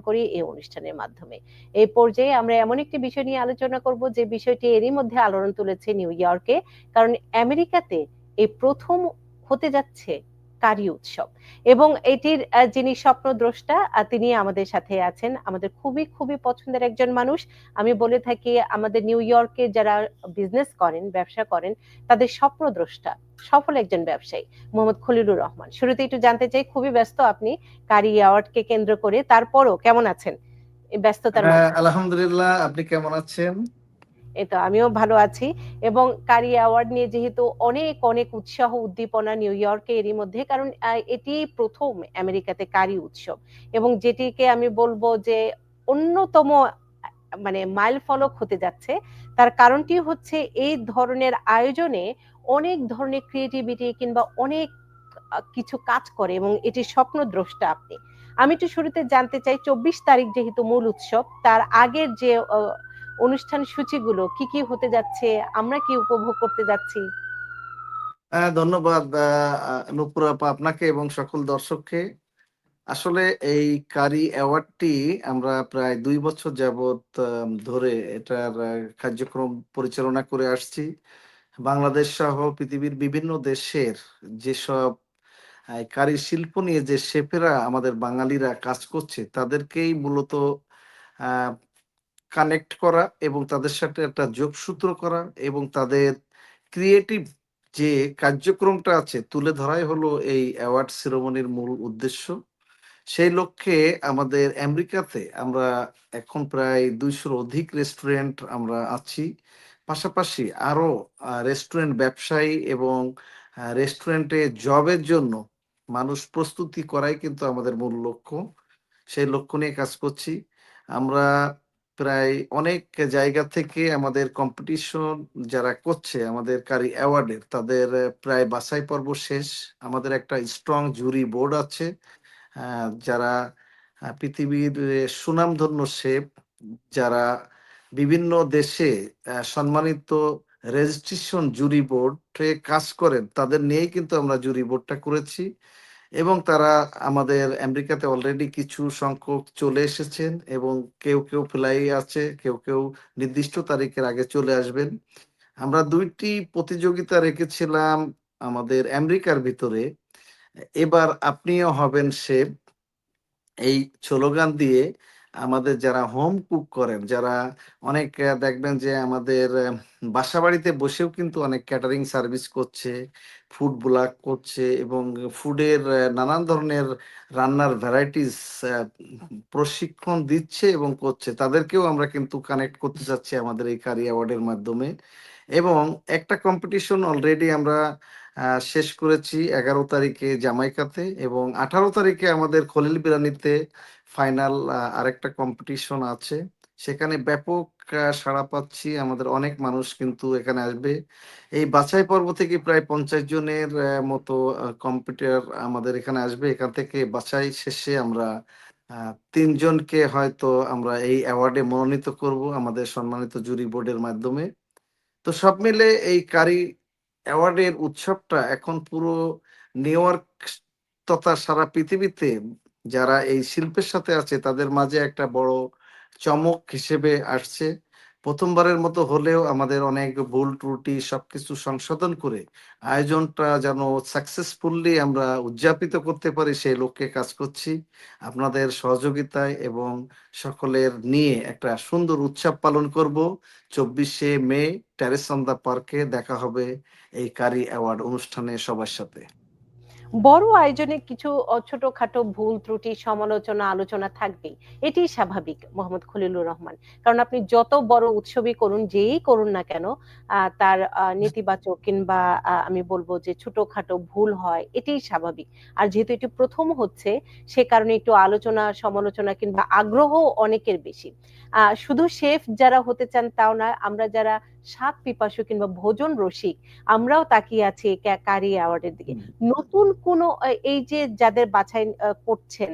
করি এই অনুষ্ঠানের মাধ্যমে। এই পর্যায়ে আমরা এমন একটি বিষয় নিয়ে আলোচনা করব যে বিষয়টি এরই মধ্যে আলোড়ন তুলেছে নিউ ইয়র্কে। কারণ আমেরিকাতে এই প্রথম হতে যাচ্ছে কারি উৎসব। এবং এটির যিনি স্বপ্নদ্রষ্টা তিনি আমাদের সাথে আছেন। আমাদের খুবই খুবই পছন্দের একজন মানুষ। আমি বলে থাকি আমাদের নিউ ইয়র্কে যারা বিজনেস করেন ব্যবসা করেন তাদের স্বপ্নদ্রষ্টা সফল একজন ব্যবসায়ী মোহাম্মদ খলিলুর রহমান। শুরুতে একটু জানতে চাই খুবই ব্যস্ত আপনি কারি কে কেন্দ্র করে। তারপরও কেমন আছেন? ব্যস্ততার হ্যাঁ, আলহামদুলিল্লাহ আপনি কেমন আছেন? এই তো আমিও ভালো আছি। এবং কারি অ্যাওয়ার্ড নিয়ে যেহেতু অনেক অনেক উৎসাহ উদ্দীপনা নিউ ইয়র্কে এরই মধ্যে, কারণ এটি প্রথম আমেরিকাতে কারি উৎসব। এবং যেটিকে আমি বলব যে অন্যতম মানে মাইল ফলক হতে যাচ্ছে, তার কারণটি হচ্ছে এই ধরনের আয়োজনে অনেক ধরনের ক্রিয়েটিভিটি কিংবা অনেক কিছু কাজ করে এবং এটি স্বপ্ন দ্রষ্টা আপনি। আমি একটু শুরুতে জানতে চাই, চব্বিশ তারিখ যেহেতু মূল উৎসব, তার আগের যে অনুষ্ঠান সূচিগুলো কি কি হতে যাচ্ছে? আমরা কি উপভোগ করতে যাচ্ছি? ধন্যবাদ নুপুর আপা আপনাকে এবং সকল দর্শককে। আসলে এই কারি অ্যাওয়ার্ডটি আমরা প্রায় দুই বছর যাবৎ ধরে এটার কার্যক্রম পরিচালনা করে আসছি। বাংলাদেশ সহ পৃথিবীর বিভিন্ন দেশের যেসব কারি শিল্প নিয়ে যে শেফেরা আমাদের বাঙালিরা কাজ করছে, তাদেরকেই মূলত কানেক্ট করা এবং তাদের সাথে একটা যোগসূত্র করা এবং তাদের ক্রিয়েটিভ যে কার্যক্রমটা আছে তুলে ধরাই হলো এই অ্যাওয়ার্ড সেরেমনির মূল উদ্দেশ্য। সেই লক্ষ্যে আমাদের আমেরিকাতে আমরা এখন প্রায় দুইশোর অধিক রেস্টুরেন্ট আমরা আছি। পাশাপাশি আরও রেস্টুরেন্ট ব্যবসায়ী এবং রেস্টুরেন্টে জবের জন্য মানুষ প্রস্তুতি করাই কিন্তু আমাদের মূল লক্ষ্য। সেই লক্ষ্য নিয়ে কাজ করছি। আমরা প্রায় অনেক জায়গা থেকে আমাদের কম্পিটিশন যারা করছে, আমাদের কারি অ্যাওয়ার্ডের তাদের প্রায় বাছাই পর্ব শেষ। আমাদের একটা স্ট্রং জুরি বোর্ড আছে। যারা পৃথিবীর সুনামধন্য শেফ যারা বিভিন্ন দেশে সম্মানিত রেজিস্ট্রেশন জুরি বোর্ডে কাজ করেন, তাদের নিয়েই কিন্তু আমরা জুরি বোর্ডটা করেছি। এবং তারা আমাদের আমেরিকাতে অলরেডি কিছু সংখ্যক চলে এসেছেন এবং কেউ কেউ ফ্লাই আছে, কেউ কেউ নির্দিষ্ট তারিখের আগে চলে আসবেন। আমরা দুইটি প্রতিযোগিতা রেখেছিলাম আমাদের আমেরিকার ভিতরে। এবার আপনিও হবেন সে এই স্লোগান দিয়ে আমাদের যারা হোম কুক করেন, যারা অনেক দেখবেন যে আমাদের বাসা বাড়িতে বসেও কিন্তু অনেক ক্যাটারিং সার্ভিস করছে ফুড ব্লগ করছে এবং ফুডের নানান ধরনের রান্নার ভ্যারাইটিস প্রশিক্ষণ দিচ্ছে এবং করছে। তাদেরকেও আমরা কিন্তু কানেক্ট করতে চাচ্ছি আমাদের এই কারি অ্যাওয়ার্ডের মাধ্যমে। এবং একটা কম্পিটিশন অলরেডি আমরা শেষ করেছি এগারো তারিখে জামাইকাতে এবং আঠারো তারিখে আমাদের খলিল বিরানিতে ফাইনাল আরেকটা কম্পিটিশন আছে। সেখানে ব্যাপক সাড়া পাচ্ছি। আমাদের অনেক মানুষ কিন্তু এখানে আসবে। এই বাছাই পর্ব থেকে প্রায় পঞ্চাশ জনের মতো কম্পিউটার আমাদের এখানে আসবে। এখান থেকে বাছাই শেষে আমরা তিনজনকে হয়তো আমরা এই অ্যাওয়ার্ডে মনোনীত করব আমাদের সম্মানিত জুরি বোর্ডের মাধ্যমে। তো সব মিলে এই কারি অ্যাওয়ার্ডের উৎসবটা এখন পুরো নিউ ইয়র্ক তথা সারা পৃথিবীতে যারা এই শিল্পের সাথে আছে, তাদের মাঝে একটা বড় চমক হিসেবে আসছে। প্রথমবারের মতো হলেও আমাদের অনেক ভুল ত্রুটি সবকিছু সংশোধন করে আয়োজনটা যেন সাকসেসফুললি আমরা উদযাপিত করতে পারি, সেই লক্ষ্যে কাজ করছি। আপনাদের সহযোগিতায় এবং সকলের নিয়ে একটা সুন্দর উৎসব পালন করব। চব্বিশে মে ট্যারেস অন দ্য পার্কে দেখা হবে এই কারি অ্যাওয়ার্ড অনুষ্ঠানে সবার সাথে। বড় আয়োজনে কিছু ছোটখাটো ভুল ত্রুটি সমালোচনা আলোচনা থাকবেই। এটি স্বাভাবিক মোহাম্মদ খলিলুর রহমান। কারণ আপনি যত বড় উৎসবই করুন যেই করুন না কেন তার নেতিবাচক কিংবা আমি বলব যে ছোটখাটো ভুল হয় এটাই স্বাভাবিক। আর যেহেতু এটি প্রথম হচ্ছে সে কারণে একটু আলোচনা সমালোচনা কিংবা আগ্রহ অনেকের বেশি। শুধু শেফ যারা হতে চান তাও না আমরা যারা স্বাদ পিপাসু কিংবা ভোজন রসিক আমরাও তাকিয়ে আছি কারি অ্যাওয়ার্ডের দিকে। নতুন কোন এই যে যাদের বাছাই করছেন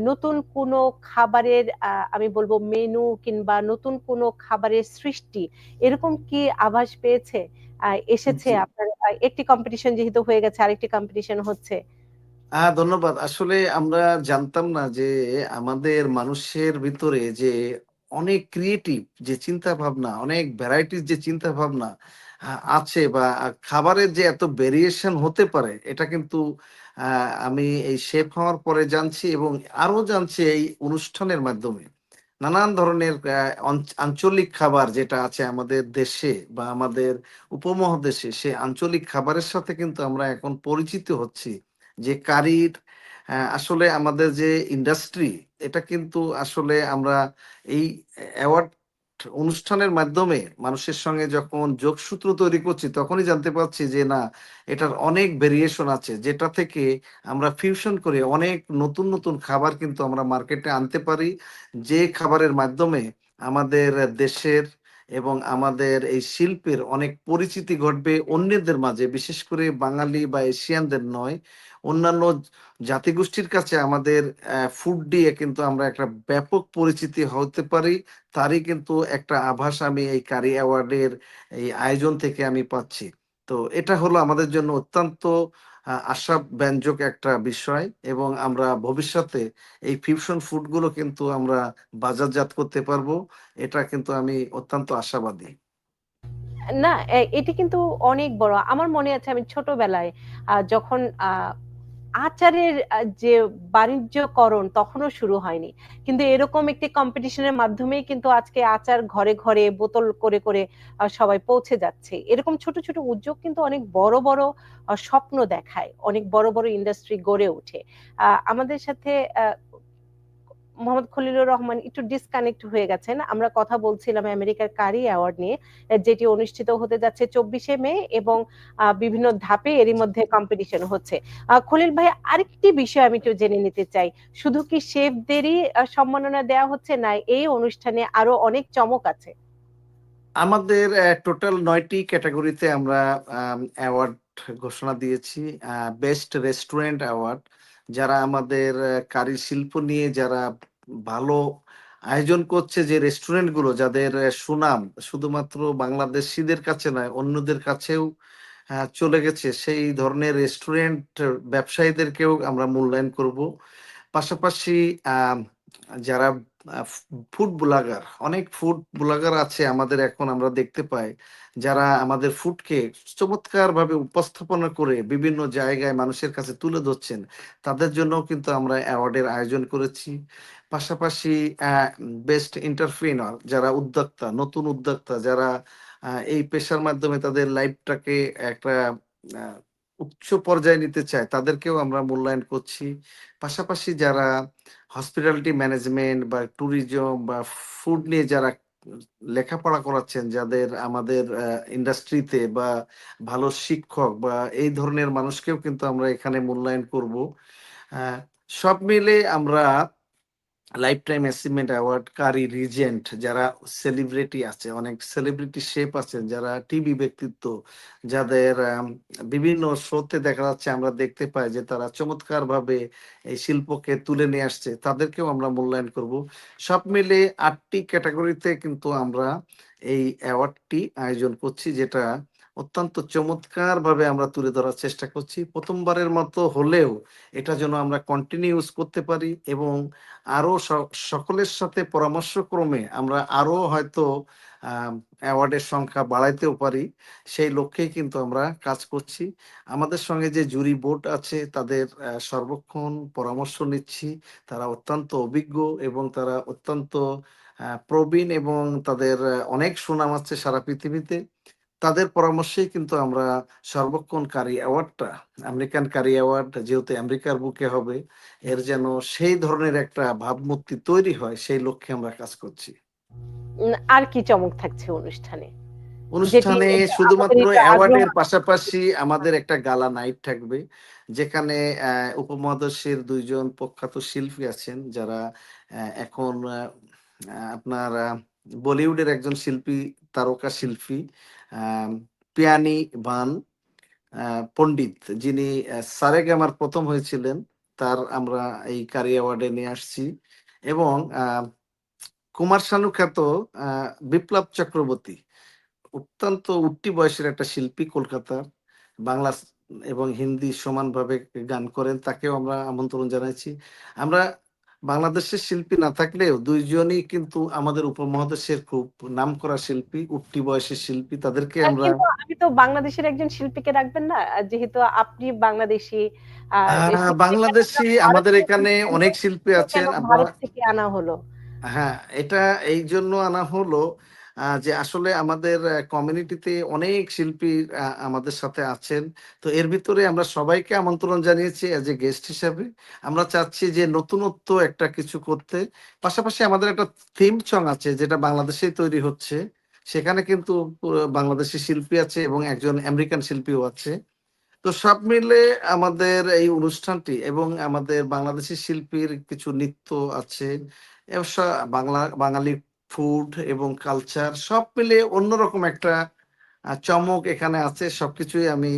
নতুন কোন খাবারের আমি বলব মেনু কিংবা নতুন কোন খাবারের সৃষ্টি এরকম কি আভাস পেয়েছে? এসেছে আপনার একটি কম্পিটিশন যেহেতু হয়ে গেছে আরেকটি কম্পিটিশন হচ্ছে। হ্যাঁ, ধন্যবাদ। আসলে আমরা জানতাম না যে আমাদের মানুষের ভিতরে যে অনেক ক্রিয়েটিভ যে চিন্তা ভাবনা অনেক ভ্যারাইটিস যে চিন্তাভাবনা আ আছে বা খাবারের যে এত ভেরিয়েশন হতে পারে, এটা কিন্তু আমি এই শেফ হওয়ার পরে জানছি এবং আরও জানছি এই অনুষ্ঠানের মাধ্যমে। নানান ধরনের আঞ্চলিক খাবার যেটা আছে আমাদের দেশে বা আমাদের উপমহাদেশে, সে আঞ্চলিক খাবারের সাথে কিন্তু আমরা এখন পরিচিত হচ্ছি। যে কারির আসলে আমাদের যে ইন্ডাস্ট্রি এটা কিন্তু আসলে আমরা এই অ্যাওয়ার্ড অনুষ্ঠানের মাধ্যমে মানুষের সঙ্গে যখন যোগসূত্র তৈরি করছি, তখনই জানতে পারছি যে না, এটার অনেক ভেরিয়েশন আছে, যেটা থেকে আমরা ফিউশন করে অনেক নতুন নতুন খাবার কিন্তু আমরা মার্কেটে আনতে পারি। যে খাবারের মাধ্যমে আমাদের দেশের এবং আমাদের এই শিল্পের অনেক পরিচিতি ঘটবে অন্যদের মাঝে, বিশেষ করে বাঙালি বা এশিয়ানদের নয়। অন্যান্য জাতিগোষ্ঠীর কাছে আমাদের ফুড দিয়ে কিন্তু আমরা একটা ব্যাপক পরিচিতি হতে পারি। তারই কিন্তু একটা আভাস আমি এই কারি অ্যাওয়ার্ডের এই আয়োজন থেকে আমি পাচ্ছি। তো এটা হলো আমাদের জন্য অত্যন্ত আহ, আশাব্যঞ্জক একটা বিষয় এবং আমরা ভবিষ্যতে এই ফিউশন ফুডগুলো কিন্তু আমরা বাজারজাত করতে পারব। এটা কিন্তু আমি অত্যন্ত আশাবাদী। না এটি কিন্তু অনেক বড়। আমার মনে আছে আমি ছোটবেলায় যখন আচারের যে বাণিজ্যকরণ তখনও শুরু হয়নি। কিন্তু এরকম একটি কম্পিটিশনের মাধ্যমেই কিন্তু আজকে আচার ঘরে ঘরে, বোতল করে করে সবাই পৌঁছে যাচ্ছে। এরকম ছোট ছোট উদ্যোগ কিন্তু অনেক বড় বড় স্বপ্ন দেখায়। অনেক বড় বড় ইন্ডাস্ট্রি গড়ে ওঠে। আমাদের সাথে মোহাম্মদ খলিলুর রহমান একটু ডিসকানেক্ট হয়ে গেছেন। আমরা কথা বলছিলাম আমেরিকার কারি অ্যাওয়ার্ড নিয়ে, যেটি অনুষ্ঠিত হতে যাচ্ছে চব্বিশে মে এবং বিভিন্ন ধাপে এরই মধ্যে কম্পিটিশন হচ্ছে। খলিল ভাই, আরেকটি বিষয় আমি একটু জেনে নিতে চাই। শুধু কি শেফদেরই সম্মাননা দেওয়া হচ্ছে না, এই অনুষ্ঠানে আরও অনেক চমক আছে? আমাদের টোটাল নয়টি ক্যাটাগরিতে আমরা অ্যাওয়ার্ড ঘোষণা দিয়েছি বেস্ট রেস্টুরেন্ট অ্যাওয়ার্ড যারা আমাদের কারি শিল্প নিয়ে যারা ভালো আয়োজন করছে যে রেস্টুরেন্টগুলো যাদের সুনাম শুধুমাত্র বাংলাদেশিদের কাছে নয়, অন্যদের কাছেও চলে গেছে, সেই ধরনের রেস্টুরেন্ট ব্যবসায়ীদেরকেও আমরা মূল্যায়ন করব। পাশাপাশি যারা ফুড ব্লগার অনেক ফুড ব্লগার আছে আমাদের এখন আমরা দেখতে পাই, যারা আমাদের ফুডকে চমৎকার ভাবে উপস্থাপনা করে বিভিন্ন জায়গায় মানুষের কাছে তুলে ধরছেন, তাদের জন্য কিন্তু আমরা অ্যাওয়ার্ডের আয়োজন করেছি। পাশাপাশি বেস্ট এন্টারপ্রেনার যারা উদ্যোক্তা, নতুন উদ্যোক্তা, যারা এই পেশার মাধ্যমে তাদের লাইফটাকে একটা উচ্চ পর্যায়ে নিতে চায়, তাদেরকেও আমরা মূল্যায়ন করছি। পাশাপাশি যারা হসপিটালিটি ম্যানেজমেন্ট বা ট্যুরিজম বা ফুড নিয়ে যারা লেখাপড়া করাচ্ছেন, যাদের আমাদের ইন্ডাস্ট্রিতে বা ভালো শিক্ষক বা এই ধরনের মানুষকেও কিন্তু আমরা এখানে মূল্যায়ন করব। সব মিলে আমরা lifetime achievement award Curry Regent যারা সেলিব্রিটি আছে, অনেক সেলিব্রিটি শেপ আছেন যারা টিভি ব্যক্তিত্ব, যাদের বিভিন্ন শোতে দেখা যাচ্ছে আমরা দেখতে পাই যে তারা চমৎকার ভাবে এই শিল্পকে তুলে নিয়ে আসছে, তাদেরকেও আমরা মূল্যায়ন করব। সব মিলে আটটি ক্যাটাগরিতে কিন্তু আমরা এই অ্যাওয়ার্ডটি আয়োজন করছি, যেটা অত্যন্ত চমৎকার ভাবে আমরা তুলে ধরার চেষ্টা করছি। প্রথমবারের মতো হলেও এটা যেন আমরা কন্টিনিউস করতে পারি এবং আরও সকলের সাথে পরামর্শক্রমে আমরা আরও হয়তো অ্যাওয়ার্ডের সংখ্যা বাড়াইতেও পারি, সেই লক্ষ্যেই কিন্তু আমরা কাজ করছি। আমাদের সঙ্গে যে জুরি বোর্ড আছে, তাদের সর্বক্ষণ পরামর্শ নিচ্ছি। তারা অত্যন্ত অভিজ্ঞ এবং তারা অত্যন্ত প্রবীণ এবং তাদের অনেক সুনাম আছে সারা পৃথিবীতে। তাদের পরামর্শেই কিন্তু আমরা সর্বক্ষণ কারি অ্যাওয়ার্ডটা আমেরিকান কারি অ্যাওয়ার্ড যেহেতু আমেরিকার বুকে হবে এর যেন সেই ধরনের একটা ভাবমূর্তি তৈরি হয় সেই লক্ষ্যে আমরা কাজ করছি। আর কি চমক থাকছে অনুষ্ঠানে? অনুষ্ঠানে শুধুমাত্র অ্যাওয়ার্ডের পাশাপাশি আমাদের একটা গালা নাইট থাকবে যেখানে উপমহাদেশের দুইজন প্রখ্যাত শিল্পী আছেন যারা এখন আপনার বলিউডের একজন শিল্পী তারকা শিল্পী পিয়ানি বান পণ্ডিত যিনি সারেগামার প্রথম হয়েছিলেন, তার আমরা এই কারি অ্যাওয়ার্ডে নিয়ে আসছি এবং কুমার শানু খ্যাত বিপ্লব চক্রবর্তী, অত্যন্ত উঠতি বয়সের একটা শিল্পী কলকাতার বাংলা এবং হিন্দি সমানভাবে গান করেন, তাকেও আমরা আমন্ত্রণ জানাইছি। আমরা বাংলাদেশের শিল্পী না থাকলেও দুইজনই কিন্তু আমাদের উপমহাদেশের খুব নাম করা শিল্পী, উঠতি বয়সের শিল্পী। তাদেরকে আমরা আপনি আমি তো বাংলাদেশের একজন শিল্পীকে রাখবেন না? যেহেতু আপনি বাংলাদেশি সেক্ষেত্রে বাংলাদেশী আমাদের এখানে অনেক শিল্পী আছেন। ভারত থেকে আনা হলো? হ্যাঁ, এটা এই জন্য আনা হলো যে আসলে আমাদের কমিউনিটিতে অনেক শিল্পী আমাদের সাথে আছেন। তো এর ভিতরে আমরা সবাইকে আমন্ত্রণ জানিয়েছি অ্যাজ এ গেস্ট হিসাবে। আমরা চাচ্ছি যে নতুনত্ব একটা কিছু করতে। পাশাপাশি আমাদের একটা থিম সং আছে যেটা বাংলাদেশেই তৈরি হচ্ছে। সেখানে কিন্তু বাংলাদেশি শিল্পী আছে এবং একজন আমেরিকান শিল্পীও আছে। তো সব মিলে আমাদের এই অনুষ্ঠানটি এবং আমাদের বাংলাদেশি শিল্পীর কিছু নৃত্য আছে। বাংলা, বাঙালি ফুড এবং কালচার সব মিলে অন্যরকম একটা চমক এখানে আছে। সবকিছুই আমি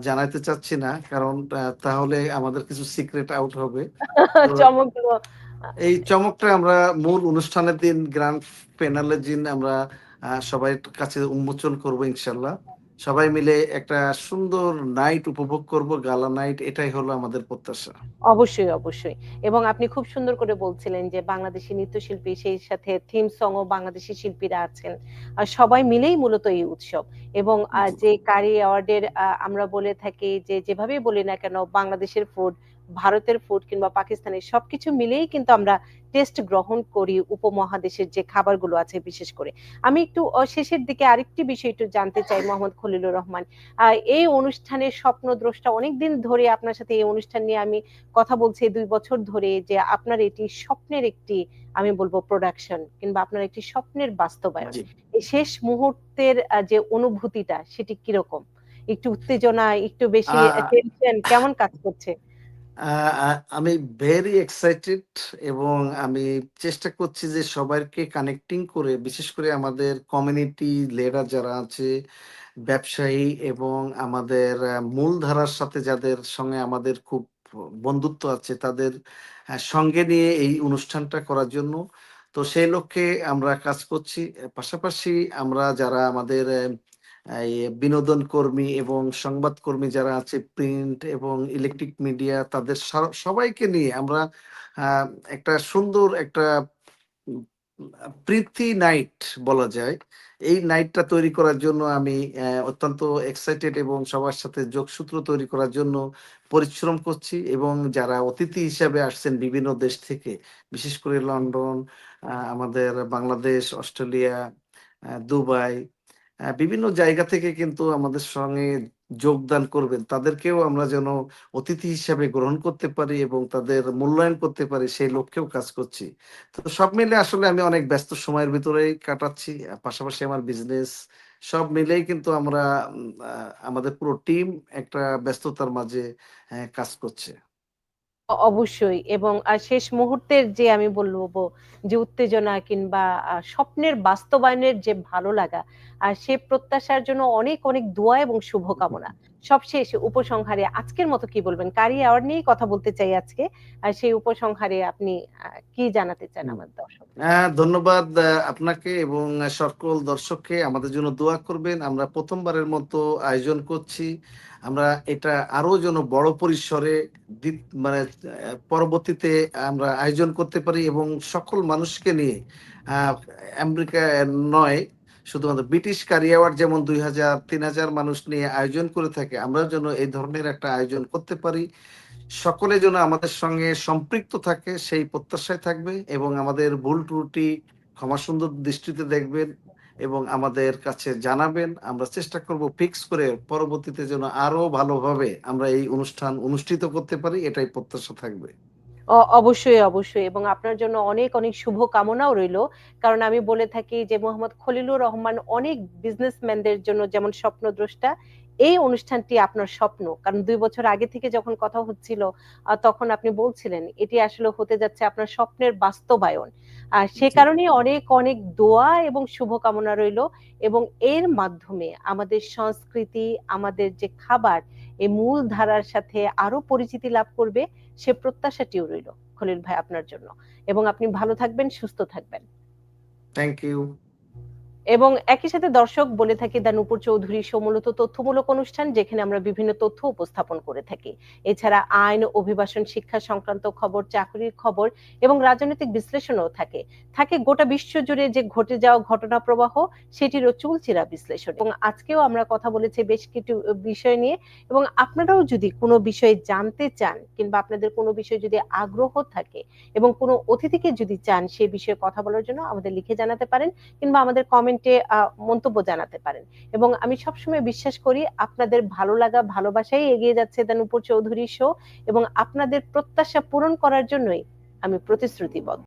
জানাইতে চাচ্ছি না। কারণ তাহলে আমাদের কিছু সিক্রেট আউট হবে। চমকগুলো এই চমকটা আমরা মূল অনুষ্ঠানের দিন গ্র্যান্ড প্যানেলের দিন আমরা সবাই কাছে উন্মোচন করব ইনশাআল্লাহ। সবাই মিলে একটা সুন্দর নাইট উপভোগ করব, গালা নাইট এটাই হলো আমাদের প্রত্যাশা। অবশ্যই, অবশ্যই। এবং আপনি খুব সুন্দর করে বলছিলেন যে বাংলাদেশি নৃত্যশিল্পী সেই সাথে থিম সং ও বাংলাদেশী শিল্পীরা আছেন। আর সবাই মিলেই মূলত এই উৎসব। এবং যে কারি অ্যাওয়ার্ডের আমরা বলে থাকি যে যেভাবেই বলি না কেন বাংলাদেশের ফুড, ভারতের ফুড কিংবা পাকিস্তানের সবকিছু মিলেই কিন্তু আমরা টেস্ট গ্রহণ করি উপমহাদেশের যে খাবারগুলো আছে বিশেষ করে। আমি একটু শেষের দিকে আরেকটি বিষয় একটু জানতে চাই মোহাম্মদ খলিলুর রহমান। এই অনুষ্ঠানের স্বপ্নদ্রষ্টা অনেকদিন ধরে আপনার সাথে এই অনুষ্ঠান নিয়ে আমি কথা বলছি দুই বছর ধরে যে আপনার এটি স্বপ্নের একটি আমি বলব প্রোডাকশন কিংবা আপনার একটি স্বপ্নের বাস্তবায়ন। এই শেষ মুহূর্তের যে অনুভূতিটা সেটি কীরকম? একটু উত্তেজনা, একটু বেশি টেনশন কেমন কাজ করছে? আমি ভেরি এক্সাইটেড এবং আমি চেষ্টা করছি যে সবাইকে কানেক্টিং করে বিশেষ করে আমাদের কমিউনিটি লিডার যারা আছে, ব্যবসায়ী এবং আমাদের মূলধারার সাথে যাদের সঙ্গে আমাদের খুব বন্ধুত্ব আছে তাদের সঙ্গে নিয়ে এই অনুষ্ঠানটা করার জন্য। তো সেই লক্ষ্যে আমরা কাজ করছি। পাশাপাশি আমরা যারা আমাদের বিনোদন কর্মী এবং সংবাদকর্মী যারা আছে প্রিন্ট এবং ইলেকট্রিক মিডিয়া তাদের সবাইকে নিয়ে আমরা একটা সুন্দর একটা প্রীতি নাইট বলা যায়। এই নাইটটা তৈরি করার জন্য আমি অত্যন্ত এক্সাইটেড এবং সবার সাথে যোগসূত্র তৈরি করার জন্য পরিশ্রম করছি এবং যারা অতিথি হিসাবে আসছেন বিভিন্ন দেশ থেকে, বিশেষ করে লন্ডন, আমাদের বাংলাদেশ, অস্ট্রেলিয়া, দুবাই, বিভিন্ন জায়গা থেকে কিন্তু আমাদের সঙ্গে যোগদান করবেন। তাদেরকেও আমরা যেন অতিথি হিসাবে গ্রহণ করতে পারি এবং তাদের মূল্যায়ন করতে পারি, সেই লক্ষ্যেও কাজ করছি। তো সব মিলে আসলে আমি অনেক ব্যস্ত সময়ের ভিতরেই কাটাচ্ছি। পাশাপাশি আমার বিজনেস সব মিলেই কিন্তু আমরা আমাদের পুরো টিম একটা ব্যস্ততার মাঝে কাজ করছে। অবশ্যই এবং শেষ মুহূর্তের যে আমি বলব যে উত্তেজনা কিংবা স্বপ্নের বাস্তবায়নের যে ভালো লাগা, আর সে প্রত্যাশার জন্য অনেক, অনেক দোয়া এবং শুভকামনা। সবশেষে উপসংহারে আজকের মতো কি বলবেন? কারি অ্যাওয়ার্ড নিয়েই কথা বলতে চাই আজকে। আর সেই উপসংহারে আপনি কি জানাতে চান। আমার দর্শক আ ধন্যবাদ আপনাকে এবং সকল দর্শককে আমাদের জন্য দোয়া করবেন। আমরা প্রথমবারের মতো আয়োজন করছি। আমরা এটা আরও যেন বড় পরিসরে মানে পরবর্তীতে আমরা আয়োজন করতে পারি এবং সকল মানুষকে নিয়ে আমেরিকা নয়, শুধুমাত্র ব্রিটিশ কারি অ্যাওয়ার্ড যেমন ২০০০, ৩০০০ মানুষ নিয়ে আয়োজন করে থাকে, আমরাও যেন এই ধরনের একটা আয়োজন করতে পারি। সকলে যেন আমাদের সঙ্গে সম্পৃক্ত থাকে সেই প্রত্যাশায় থাকবে এবং আমাদের ভুল ত্রুটি ক্ষমা সুন্দর দৃষ্টিতে দেখবেন এবং আমাদের কাছে জানাবেন। আমরা চেষ্টা করব ফিক্স করে পরবর্তীতে যেন আরও ভালোভাবে আমরা এই অনুষ্ঠান অনুষ্ঠিত করতে পারি এটাই প্রত্যাশা থাকবে। অবশ্যই, অবশ্যই। এবং আপনার জন্য অনেক, অনেক শুভ কামনাও রইল। কারণ আমি বলে থাকি যে মোহাম্মদ খলিলুর রহমান অনেক বিজনেসম্যানদের জন্য যেমন স্বপ্নদ্রষ্টা, এই অনুষ্ঠানটি আপনার স্বপ্ন। কারণ দুই বছর আগে থেকে যখন কথা হচ্ছিল, তখন আপনি বলছিলেন এটি আসলে হতে যাচ্ছে আপনার স্বপ্নের বাস্তবায়ন। আর সে কারণে অনেক, অনেক দোয়া এবং শুভকামনা রইল এবং এর মাধ্যমে আমাদের সংস্কৃতি, আমাদের যে খাবার, এই মূল ধারার সাথে আরও পরিচিতি লাভ করবে সে প্রত্যাশাটিও রইল খলিল ভাই আপনার জন্য। এবং আপনি ভালো থাকবেন, সুস্থ থাকবেন। Thank you. এবং একই সাথে দর্শক বলে থাকি দা নূপুর চৌধুরী শো মূলত তথ্যমূলক অনুষ্ঠান, যেখানে আমরা বিভিন্ন তথ্য উপস্থাপন করে থাকি। এছাড়া আইন, অভিবাসন, শিক্ষা সংক্রান্ত খবর, চাকরির খবর এবং রাজনৈতিক বিশ্লেষণও থাকে। থাকে গোটা বিশ্ব জুড়ে যে ঘটে যাওয়া ঘটনা প্রবাহ, সেটিরও চুলচিরা বিশ্লেষণ। এবং আজকেও আমরা কথা বলেছি বেশ কিছু বিষয় নিয়ে। এবং আপনারাও যদি কোনো বিষয়ে জানতে চান কিংবা আপনাদের কোনো বিষয়ে যদি আগ্রহ থাকে এবং কোনো অতিথিকে যদি চান সেই বিষয়ে কথা বলার জন্য আমাদের লিখে জানাতে পারেন কিংবা আমাদের কমেন্টে মন্তব্য জানাতে পারেন। এবং আমি সবসময় বিশ্বাস করি, আপনাদের ভালো লাগা, ভালোবাসাই এগিয়ে যাচ্ছে দানুপুর চৌধুরী শো এবং আপনাদের প্রত্যাশা পূরণ করার জন্যই আমি প্রতিশ্রুতিবদ্ধ।